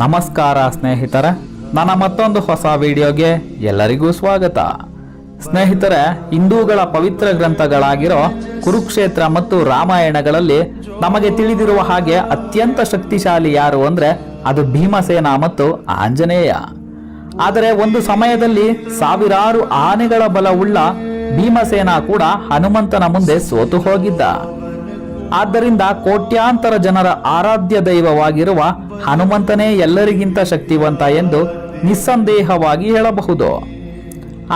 ನಮಸ್ಕಾರ ಸ್ನೇಹಿತರೆ, ನನ್ನ ಮತ್ತೊಂದು ಹೊಸ ವಿಡಿಯೋಗೆ ಎಲ್ಲರಿಗೂ ಸ್ವಾಗತ. ಸ್ನೇಹಿತರೆ, ಹಿಂದೂಗಳ ಪವಿತ್ರ ಗ್ರಂಥಗಳಾಗಿರೋ ಕುರುಕ್ಷೇತ್ರ ಮತ್ತು ರಾಮಾಯಣಗಳಲ್ಲಿ ನಮಗೆ ತಿಳಿದಿರುವ ಹಾಗೆ ಅತ್ಯಂತ ಶಕ್ತಿಶಾಲಿ ಯಾರು ಅಂದ್ರೆ ಅದು ಭೀಮಸೇನ ಮತ್ತು ಆಂಜನೇಯ. ಆದರೆ ಒಂದು ಸಮಯದಲ್ಲಿ ಸಾವಿರಾರು ಆನೆಗಳ ಬಲವುಳ್ಳ ಭೀಮಸೇನ ಕೂಡ ಹನುಮಂತನ ಮುಂದೆ ಸೋತು ಹೋಗಿದ್ದ. ಆದ್ದರಿಂದ ಕೋಟ್ಯಾಂತರ ಜನರ ಆರಾಧ್ಯ ದೈವವಾಗಿರುವ ಹನುಮಂತನೇ ಎಲ್ಲರಿಗಿಂತ ಶಕ್ತಿವಂತ ಎಂದು ನಿಸ್ಸಂದೇಹವಾಗಿ ಹೇಳಬಹುದು.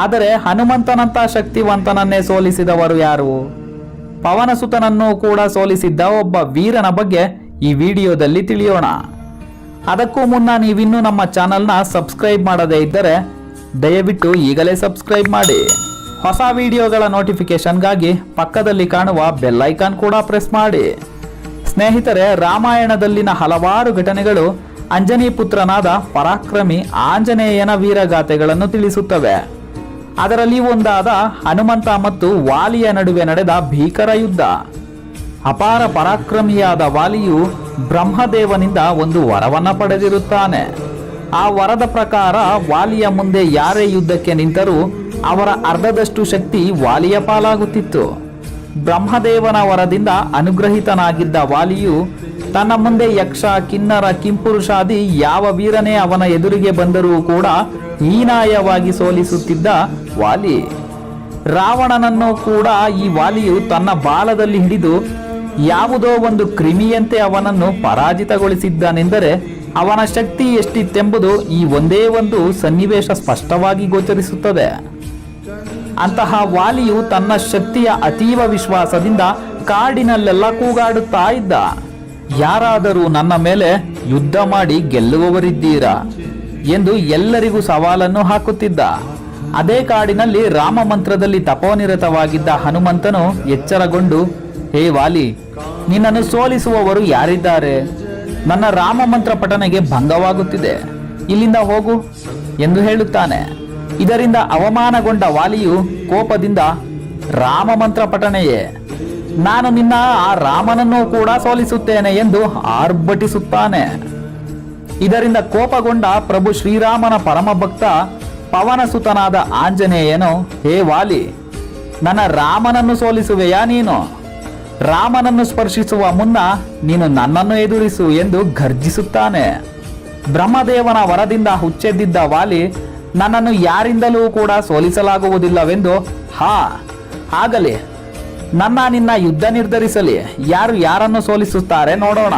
ಆದರೆ ಹನುಮಂತನಂತ ಶಕ್ತಿವಂತನನ್ನೇ ಸೋಲಿಸಿದವರು ಯಾರು? ಪವನಸುತನನ್ನು ಕೂಡ ಸೋಲಿಸಿದ್ದ ಒಬ್ಬ ವೀರನ ಬಗ್ಗೆ ಈ ವಿಡಿಯೋದಲ್ಲಿ ತಿಳಿಯೋಣ. ಅದಕ್ಕೂ ಮುನ್ನ ನೀವಿನ್ನೂ ನಮ್ಮ ಚಾನಲ್ನ ಸಬ್ಸ್ಕ್ರೈಬ್ ಮಾಡದೇ ಇದ್ದರೆ ದಯವಿಟ್ಟು ಈಗಲೇ ಸಬ್ಸ್ಕ್ರೈಬ್ ಮಾಡಿ. ಹೊಸ ವಿಡಿಯೋಗಳ ನೋಟಿಫಿಕೇಶನ್ಗಾಗಿ ಪಕ್ಕದಲ್ಲಿ ಕಾಣುವ ಬೆಲ್ ಐಕಾನ್ ಕೂಡ ಪ್ರೆಸ್ ಮಾಡಿ. ಸ್ನೇಹಿತರೆ, ರಾಮಾಯಣದಲ್ಲಿನ ಹಲವಾರು ಘಟನೆಗಳು ಅಂಜನಿ ಪುತ್ರನಾದ ಪರಾಕ್ರಮಿ ಆಂಜನೇಯನ ವೀರಗಾಥೆಗಳನ್ನು ತಿಳಿಸುತ್ತವೆ. ಅದರಲ್ಲಿ ಒಂದಾದ ಹನುಮಂತ ಮತ್ತು ವಾಲಿಯ ನಡುವೆ ನಡೆದ ಭೀಕರ ಯುದ್ಧ. ಅಪಾರ ಪರಾಕ್ರಮಿಯಾದ ವಾಲಿಯು ಬ್ರಹ್ಮದೇವನಿಂದ ಒಂದು ವರವನ್ನು ಪಡೆದಿರುತ್ತಾನೆ. ಆ ವರದ ಪ್ರಕಾರ ವಾಲಿಯ ಮುಂದೆ ಯಾರೇ ಯುದ್ಧಕ್ಕೆ ನಿಂತರೂ ಅವರ ಅರ್ಧದಷ್ಟು ಶಕ್ತಿ ವಾಲಿಯ ಪಾಲಾಗುತ್ತಿತ್ತು. ಬ್ರಹ್ಮದೇವನ ವರದಿಂದ ಅನುಗ್ರಹಿತನಾಗಿದ್ದ ವಾಲಿಯು ತನ್ನ ಮುಂದೆ ಯಕ್ಷ, ಕಿನ್ನರ, ಕಿಂಪುರುಷಾದಿ ಯಾವ ವೀರನೇ ಅವನ ಎದುರಿಗೆ ಬಂದರೂ ಕೂಡ ಹೀನಾಯವಾಗಿ ಸೋಲಿಸುತ್ತಿದ್ದ ವಾಲಿ. ರಾವಣನನ್ನು ಕೂಡ ಈ ವಾಲಿಯು ತನ್ನ ಬಾಲದಲ್ಲಿ ಹಿಡಿದು ಯಾವುದೋ ಒಂದು ಕ್ರಿಮಿಯಂತೆ ಅವನನ್ನು ಪರಾಜಿತಗೊಳಿಸಿದ್ದನೆಂದರೆ ಅವನ ಶಕ್ತಿ ಎಷ್ಟಿತ್ತೆಂಬುದು ಈ ಒಂದೇ ಒಂದು ಸನ್ನಿವೇಶ ಸ್ಪಷ್ಟವಾಗಿ ಗೋಚರಿಸುತ್ತದೆ. ಅಂತಹ ವಾಲಿಯು ತನ್ನ ಶಕ್ತಿಯ ಅತೀವ ವಿಶ್ವಾಸದಿಂದ ಕಾಡಿನಲ್ಲೆಲ್ಲ ಕೂಗಾಡುತ್ತಾ ಇದ್ದ. ಯಾರಾದರೂ ನನ್ನ ಮೇಲೆ ಯುದ್ಧ ಮಾಡಿ ಗೆಲ್ಲುವವರಿದ್ದೀರಾ ಎಂದು ಎಲ್ಲರಿಗೂ ಸವಾಲನ್ನು ಹಾಕುತ್ತಿದ್ದ. ಅದೇ ಕಾಡಿನಲ್ಲಿ ರಾಮ ಮಂತ್ರದಲ್ಲಿ ತಪೋನಿರತವಾಗಿದ್ದ ಹನುಮಂತನು ಎಚ್ಚರಗೊಂಡು, ಹೇ ವಾಲಿ, ನಿನ್ನನ್ನು ಸೋಲಿಸುವವರು ಯಾರಿದ್ದಾರೆ? ನನ್ನ ರಾಮ ಮಂತ್ರ ಪಠನೆಗೆ ಭಂಗವಾಗುತ್ತಿದೆ. ಇಲ್ಲಿಂದ ಹೋಗು ಎಂದು ಹೇಳುತ್ತಾನೆ. ಇದರಿಂದ ಅವಮಾನಗೊಂಡ ವಾಲಿಯು ಕೋಪದಿಂದ ರಾಮ ಮಂತ್ರ ಪಠಣೆಯೇ. ನಾನು ನಿನ್ನ ಆ ರಾಮನನ್ನು ಕೂಡ ಸೋಲಿಸುತ್ತೇನೆ ಎಂದು ಆರ್ಭಟಿಸುತ್ತಾನೆ. ಇದರಿಂದ ಕೋಪಗೊಂಡ ಪ್ರಭು ಶ್ರೀರಾಮನ ಪರಮಭಕ್ತ ಪವನಸುತನಾದ ಆಂಜನೇಯನು, ಹೇ ವಾಲಿ, ನನ್ನ ರಾಮನನ್ನು ಸೋಲಿಸುವೆಯಾ ನೀನು? ರಾಮನನ್ನು ಸ್ಪರ್ಶಿಸುವ ಮುನ್ನ ನೀನು ನನ್ನನ್ನು ಎದುರಿಸು ಎಂದು ಗರ್ಜಿಸುತ್ತಾನೆ ಬ್ರಹ್ಮದೇವನ ವರದಿಂದ ಹುಚ್ಚೆದ್ದಿದ್ದ ವಾಲಿ ನನ್ನನ್ನು ಯಾರಿಂದಲೂ ಕೂಡ ಸೋಲಿಸಲಾಗುವುದಿಲ್ಲವೆಂದು, ಹಾ, ಆಗಲಿ. ನನ್ನ ನಿನ್ನ ಯುದ್ಧ ನಿರ್ಧರಿಸಲಿ. ಯಾರು ಯಾರನ್ನು ಸೋಲಿಸುತ್ತಾರೆ ನೋಡೋಣ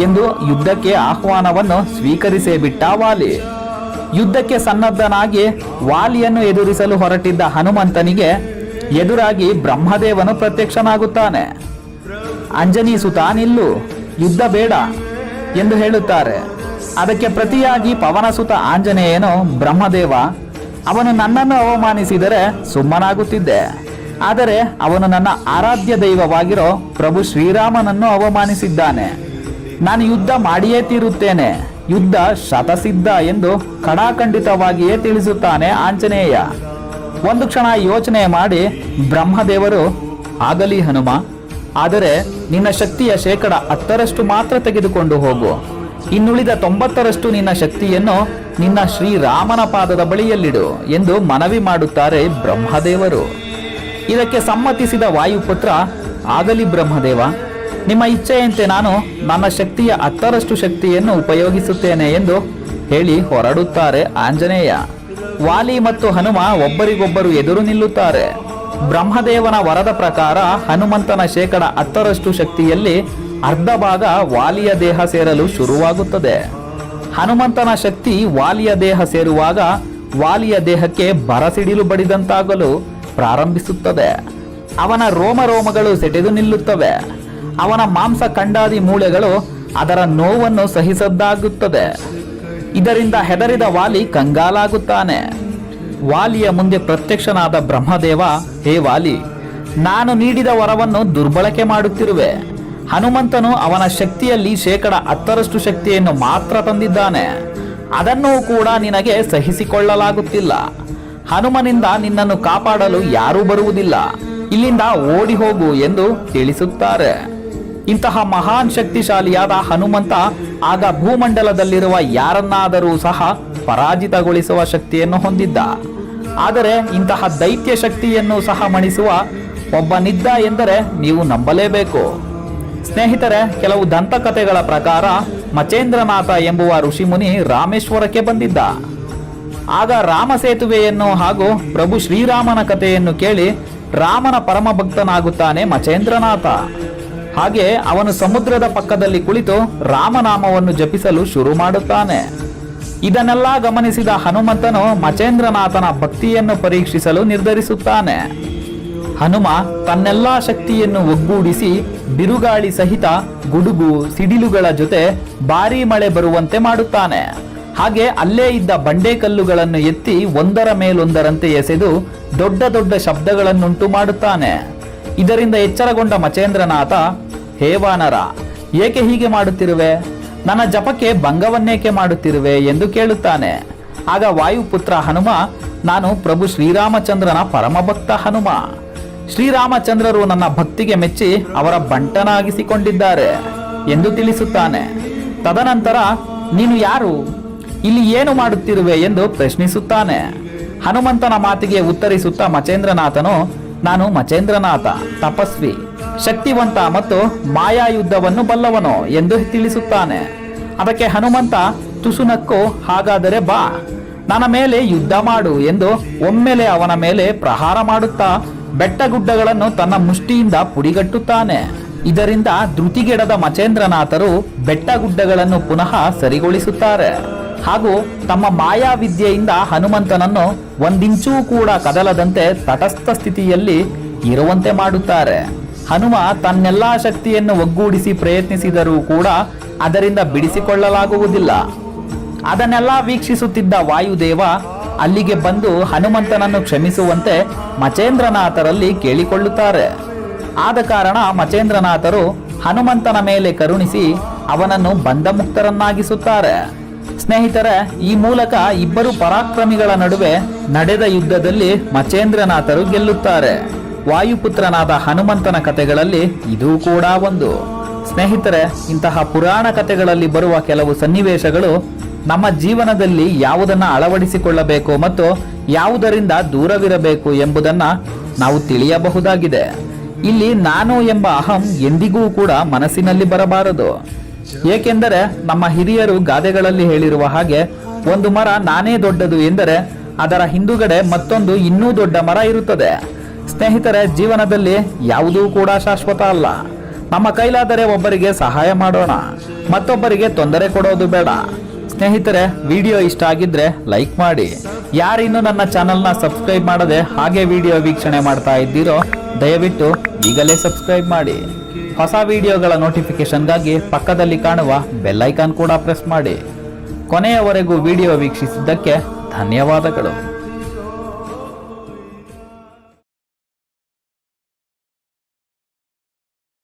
ಎಂದು ಯುದ್ಧಕ್ಕೆ ಆಹ್ವಾನವನ್ನು ಸ್ವೀಕರಿಸೇ ಬಿಟ್ಟ ವಾಲಿ. ಯುದ್ಧಕ್ಕೆ ಸನ್ನದ್ಧನಾಗಿ ವಾಲಿಯನ್ನು ಎದುರಿಸಲು ಹೊರಟಿದ್ದ ಹನುಮಂತನಿಗೆ ಎದುರಾಗಿ ಬ್ರಹ್ಮದೇವನು ಪ್ರತ್ಯಕ್ಷನಾಗುತ್ತಾನೆ. ಅಂಜನಿ ಸುತ ನಿಲ್ಲು, ಯುದ್ಧ ಬೇಡ ಎಂದು ಹೇಳುತ್ತಾರೆ. ಅದಕ್ಕೆ ಪ್ರತಿಯಾಗಿ ಪವನಸುತ ಆಂಜನೇಯನು ಬ್ರಹ್ಮದೇವ, ಅವನು ನನ್ನನ್ನು ಅವಮಾನಿಸಿದರೆ ಸುಮ್ಮನಾಗುತ್ತಿದ್ದೆ. ಆದರೆ ಅವನು ನನ್ನ ಆರಾಧ್ಯ ದೈವವಾಗಿರೋ ಪ್ರಭು ಶ್ರೀರಾಮನನ್ನು ಅವಮಾನಿಸಿದ್ದಾನೆ. ನಾನು ಯುದ್ಧ ಮಾಡಿಯೇ ತೀರುತ್ತೇನೆ. ಯುದ್ಧ ಶತಸಿದ್ಧ ಎಂದು ಕಡಾಖಂಡಿತವಾಗಿಯೇ ತಿಳಿಸುತ್ತಾನೆ ಆಂಜನೇಯ. ಒಂದು ಕ್ಷಣ ಯೋಚನೆ ಮಾಡಿ, ಬ್ರಹ್ಮದೇವರು, ಆಗಲಿ ಹನುಮ, ಆದರೆ ನಿನ್ನ ಶಕ್ತಿಯ ಶೇಕಡ ಹತ್ತರಷ್ಟು ಮಾತ್ರ ತೆಗೆದುಕೊಂಡು ಹೋಗು. ಇನ್ನುಳಿದ ತೊಂಬತ್ತರಷ್ಟು ನಿನ್ನ ಶಕ್ತಿಯನ್ನು ನಿನ್ನ ಶ್ರೀರಾಮನ ಪಾದದ ಬಳಿಯಲ್ಲಿಡು ಎಂದು ಮನವಿ ಮಾಡುತ್ತಾರೆ ಬ್ರಹ್ಮದೇವರು. ಇದಕ್ಕೆ ಸಮ್ಮತಿಸಿದ ವಾಯುಪುತ್ರ, ಆಗಲಿ ಬ್ರಹ್ಮದೇವ, ನಿಮ್ಮ ಇಚ್ಛೆಯಂತೆ ನಾನು ನನ್ನ ಶಕ್ತಿಯ ಹತ್ತರಷ್ಟು ಶಕ್ತಿಯನ್ನು ಉಪಯೋಗಿಸುತ್ತೇನೆ ಎಂದು ಹೇಳಿ ಹೊರಡುತ್ತಾರೆ ಆಂಜನೇಯ. ವಾಲಿ ಮತ್ತು ಹನುಮ ಒಬ್ಬರಿಗೊಬ್ಬರು ಎದುರು ನಿಲ್ಲುತ್ತಾರೆ. ಬ್ರಹ್ಮದೇವನ ವರದ ಪ್ರಕಾರ ಹನುಮಂತನ ಶೇಕಡ ಹತ್ತರಷ್ಟು ಶಕ್ತಿಯಲ್ಲಿ ಅರ್ಧ ಭಾಗ ವಾಲಿಯ ದೇಹ ಸೇರಲು ಶುರುವಾಗುತ್ತದೆ. ಹನುಮಂತನ ಶಕ್ತಿ ವಾಲಿಯ ದೇಹ ಸೇರುವಾಗ ವಾಲಿಯ ದೇಹಕ್ಕೆ ಬರಸಿಡಿಲು ಬಡಿದಂತಾಗಲು ಪ್ರಾರಂಭಿಸುತ್ತದೆ. ಅವನ ರೋಮ ರೋಮಗಳು ಸೆಟೆದು ನಿಲ್ಲುತ್ತವೆ. ಅವನ ಮಾಂಸ ಕಂಡಾದಿ ಮೂಳೆಗಳು ಅದರ ನೋವನ್ನು ಸಹಿಸದ್ದಾಗುತ್ತದೆ. ಇದರಿಂದ ಹೆದರಿದ ವಾಲಿ ಕಂಗಾಲಾಗುತ್ತಾನೆ. ವಾಲಿಯ ಮುಂದೆ ಪ್ರತ್ಯಕ್ಷನಾದ ಬ್ರಹ್ಮದೇವ, ಹೇ ವಾಲಿ, ನಾನು ನೀಡಿದ ವರವನ್ನು ದುರ್ಬಳಕೆ ಮಾಡುತ್ತಿರುವೆ. ಹನುಮಂತನು ಅವನ ಶಕ್ತಿಯಲ್ಲಿ ಶೇಕಡ ಹತ್ತರಷ್ಟು ಶಕ್ತಿಯನ್ನು ಮಾತ್ರ ತಂದಿದ್ದಾನೆ. ಅದನ್ನು ಕೂಡ ನಿನಗೆ ಸಹಿಸಿಕೊಳ್ಳಲಾಗುತ್ತಿಲ್ಲ. ಹನುಮನಿಂದ ನಿನ್ನನ್ನು ಕಾಪಾಡಲು ಯಾರೂ ಬರುವುದಿಲ್ಲ. ಇಲ್ಲಿಂದ ಓಡಿ ಹೋಗು ಎಂದು ತಿಳಿಸುತ್ತಾರೆ. ಇಂತಹ ಮಹಾನ್ ಶಕ್ತಿಶಾಲಿಯಾದ ಹನುಮಂತ ಆಗ ಭೂಮಂಡಲದಲ್ಲಿರುವ ಯಾರನ್ನಾದರೂ ಸಹ ಪರಾಜಿತಗೊಳಿಸುವ ಶಕ್ತಿಯನ್ನು ಹೊಂದಿದ್ದ. ಆದರೆ ಇಂತಹ ದೈತ್ಯ ಶಕ್ತಿಯನ್ನು ಸಹ ಮಣಿಸುವ ಒಬ್ಬನಿದ್ದ ಎಂದರೆ ನೀವು ನಂಬಲೇಬೇಕು. ಸ್ನೇಹಿತರೆ, ಕೆಲವು ದಂತಕಥೆಗಳ ಪ್ರಕಾರ ಮಚೇಂದ್ರನಾಥ ಎಂಬುವ ಋಷಿಮುನಿ ರಾಮೇಶ್ವರಕ್ಕೆ ಬಂದಿದ್ದ. ಆಗ ರಾಮ ಸೇತುವೆಯನ್ನು ಹಾಗೂ ಪ್ರಭು ಶ್ರೀರಾಮನ ಕಥೆಯನ್ನು ಕೇಳಿ ರಾಮನ ಪರಮ ಭಕ್ತನಾಗುತ್ತಾನೆ ಮಚೇಂದ್ರನಾಥ. ಹಾಗೆ ಅವನು ಸಮುದ್ರದ ಪಕ್ಕದಲ್ಲಿ ಕುಳಿತು ರಾಮನಾಮವನ್ನು ಜಪಿಸಲು ಶುರು ಮಾಡುತ್ತಾನೆ. ಇದನ್ನೆಲ್ಲ ಗಮನಿಸಿದ ಹನುಮಂತನು ಮಚೇಂದ್ರನಾಥನ ಭಕ್ತಿಯನ್ನು ಪರೀಕ್ಷಿಸಲು ನಿರ್ಧರಿಸುತ್ತಾನೆ. ಹನುಮ ತನ್ನೆಲ್ಲಾ ಶಕ್ತಿಯನ್ನು ಒಗ್ಗೂಡಿಸಿ ಬಿರುಗಾಳಿ ಸಹಿತ ಗುಡುಗು ಸಿಡಿಲುಗಳ ಜೊತೆ ಭಾರೀ ಮಳೆ ಬರುವಂತೆ ಮಾಡುತ್ತಾನೆ. ಹಾಗೆ ಅಲ್ಲೇ ಇದ್ದ ಬಂಡೆಕಲ್ಲುಗಳನ್ನು ಎತ್ತಿ ಒಂದರ ಮೇಲೊಂದರಂತೆ ಎಸೆದು ದೊಡ್ಡ ದೊಡ್ಡ ಶಬ್ದಗಳನ್ನುಂಟು ಮಾಡುತ್ತಾನೆ. ಇದರಿಂದ ಎಚ್ಚರಗೊಂಡ ಮಚೇಂದ್ರನಾಥ, ಹೇ ವಾನರ, ಏಕೆ ಹೀಗೆ ಮಾಡುತ್ತಿರುವೆ? ನನ್ನ ಜಪಕ್ಕೆ ಭಂಗವನ್ನೇಕೆ ಮಾಡುತ್ತಿರುವೆ? ಎಂದು ಕೇಳುತ್ತಾನೆ. ಆಗ ವಾಯುಪುತ್ರ ಹನುಮ, ನಾನು ಪ್ರಭು ಶ್ರೀರಾಮಚಂದ್ರನ ಪರಮಭಕ್ತ ಹನುಮ. ಶ್ರೀರಾಮಚಂದ್ರರು ನನ್ನ ಭಕ್ತಿಗೆ ಮೆಚ್ಚಿ ಅವರ ಬಂಟನಾಗಿಸಿಕೊಂಡಿದ್ದಾರೆ ಎಂದು ತಿಳಿಸುತ್ತಾನೆ. ತದನಂತರ, ನೀನು ಯಾರು? ಇಲ್ಲಿ ಏನು ಮಾಡುತ್ತಿರುವೆ ಎಂದು ಪ್ರಶ್ನಿಸುತ್ತಾನೆ. ಹನುಮಂತನ ಮಾತಿಗೆ ಉತ್ತರಿಸುತ್ತಾ ಮಚೇಂದ್ರನಾಥನು, ನಾನು ಮಚೇಂದ್ರನಾಥ, ತಪಸ್ವಿ, ಶಕ್ತಿವಂತ ಮತ್ತು ಮಾಯಾ ಯುದ್ಧವನ್ನು ಬಲ್ಲವನು ಎಂದು ತಿಳಿಸುತ್ತಾನೆ. ಅದಕ್ಕೆ ಹನುಮಂತ ತುಸುನಕ್ಕು ಹಾಗಾದರೆ ಬಾ. ನನ್ನ ಮೇಲೆ ಯುದ್ಧ ಮಾಡು ಎಂದು ಒಮ್ಮೆಲೆ ಅವನ ಮೇಲೆ ಪ್ರಹಾರ ಮಾಡುತ್ತಾ ಬೆಟ್ಟಗುಡ್ಡಗಳನ್ನು ತನ್ನ ಮುಷ್ಟಿಯಿಂದ ಪುಡಿಗಟ್ಟುತ್ತಾನೆ. ಇದರಿಂದ ಧೃತಿಗೆಡದ ಮಚೇಂದ್ರನಾಥರು ಬೆಟ್ಟಗುಡ್ಡಗಳನ್ನು ಪುನಃ ಸರಿಗೊಳಿಸುತ್ತಾರೆ. ಹಾಗೂ ತಮ್ಮ ಮಾಯಾವಿದ್ಯೆಯಿಂದ ಹನುಮಂತನನ್ನು ಒಂದಿಂಚೂ ಕೂಡ ಕದಲದಂತೆ ತಟಸ್ಥ ಸ್ಥಿತಿಯಲ್ಲಿ ಇರುವಂತೆ ಮಾಡುತ್ತಾರೆ. ಹನುಮ ತನ್ನೆಲ್ಲಾ ಶಕ್ತಿಯನ್ನು ಒಗ್ಗೂಡಿಸಿ ಪ್ರಯತ್ನಿಸಿದರೂ ಕೂಡ ಅದರಿಂದ ಬಿಡಿಸಿಕೊಳ್ಳಲಾಗುವುದಿಲ್ಲ. ಅದನ್ನೆಲ್ಲ ವೀಕ್ಷಿಸುತ್ತಿದ್ದ ವಾಯುದೇವ ಅಲ್ಲಿಗೆ ಬಂದು ಹನುಮಂತನನ್ನು ಕ್ಷಮಿಸುವಂತೆ ಮಚೇಂದ್ರನಾಥರಲ್ಲಿ ಕೇಳಿಕೊಳ್ಳುತ್ತಾರೆ. ಆದ ಕಾರಣ ಮಚೇಂದ್ರನಾಥರು ಹನುಮಂತನ ಮೇಲೆ ಕರುಣಿಸಿ ಅವನನ್ನು ಬಂಧಮುಕ್ತರನ್ನಾಗಿಸುತ್ತಾರೆ. ಸ್ನೇಹಿತರೆ, ಈ ಮೂಲಕ ಇಬ್ಬರು ಪರಾಕ್ರಮಿಗಳ ನಡುವೆ ನಡೆದ ಯುದ್ಧದಲ್ಲಿ ಮಚೇಂದ್ರನಾಥರು ಗೆಲ್ಲುತ್ತಾರೆ. ವಾಯುಪುತ್ರನಾದ ಹನುಮಂತನ ಕಥೆಗಳಲ್ಲಿ ಇದೂ ಕೂಡ ಒಂದು. ಸ್ನೇಹಿತರೆ, ಇಂತಹ ಪುರಾಣ ಕಥೆಗಳಲ್ಲಿ ಬರುವ ಕೆಲವು ಸನ್ನಿವೇಶಗಳು ನಮ್ಮ ಜೀವನದಲ್ಲಿ ಯಾವುದನ್ನ ಅಳವಡಿಸಿಕೊಳ್ಳಬೇಕು ಮತ್ತು ಯಾವುದರಿಂದ ದೂರವಿರಬೇಕು ಎಂಬುದನ್ನ ನಾವು ತಿಳಿಯಬಹುದಾಗಿದೆ. ಇಲ್ಲಿ ನಾನು ಎಂಬ ಅಹಂ ಎಂದಿಗೂ ಕೂಡ ಮನಸ್ಸಿನಲ್ಲಿ ಬರಬಾರದು. ಏಕೆಂದರೆ ನಮ್ಮ ಹಿರಿಯರು ಗಾದೆಗಳಲ್ಲಿ ಹೇಳಿರುವ ಹಾಗೆ, ಒಂದು ಮರ ನಾನೇ ದೊಡ್ಡದು ಎಂದರೆ ಅದರ ಹಿಂದುಗಡೆ ಮತ್ತೊಂದು ಇನ್ನೂ ದೊಡ್ಡ ಮರ ಇರುತ್ತದೆ. ಸ್ನೇಹಿತರೆ, ಜೀವನದಲ್ಲಿ ಯಾವುದೂ ಕೂಡ ಶಾಶ್ವತ ಅಲ್ಲ. ನಮ್ಮ ಕೈಲಾದರೆ ಒಬ್ಬರಿಗೆ ಸಹಾಯ ಮಾಡೋಣ, ಮತ್ತೊಬ್ಬರಿಗೆ ತೊಂದರೆ ಕೊಡೋದು ಬೇಡ. ಸ್ನೇಹಿತರೆ, ವಿಡಿಯೋ ಇಷ್ಟ ಆಗಿದ್ರೆ ಲೈಕ್ ಮಾಡಿ. ಯಾರಿನ್ನೂ ನನ್ನ ಚಾನಲ್ನ ಸಬ್ಸ್ಕ್ರೈಬ್ ಮಾಡದೆ ಹಾಗೆ ವಿಡಿಯೋ ವೀಕ್ಷಣೆ ಮಾಡ್ತಾ ಇದ್ದೀರೋ, ದಯವಿಟ್ಟು ಈಗಲೇ ಸಬ್ಸ್ಕ್ರೈಬ್ ಮಾಡಿ. ಹೊಸ ವಿಡಿಯೋಗಳ ನೋಟಿಫಿಕೇಶನ್ಗಾಗಿ ಪಕ್ಕದಲ್ಲಿ ಕಾಣುವ ಬೆಲ್ಲೈಕಾನ್ ಕೂಡ ಪ್ರೆಸ್ ಮಾಡಿ. ಕೊನೆಯವರೆಗೂ ವಿಡಿಯೋ ವೀಕ್ಷಿಸಿದ್ದಕ್ಕೆ ಧನ್ಯವಾದಗಳು.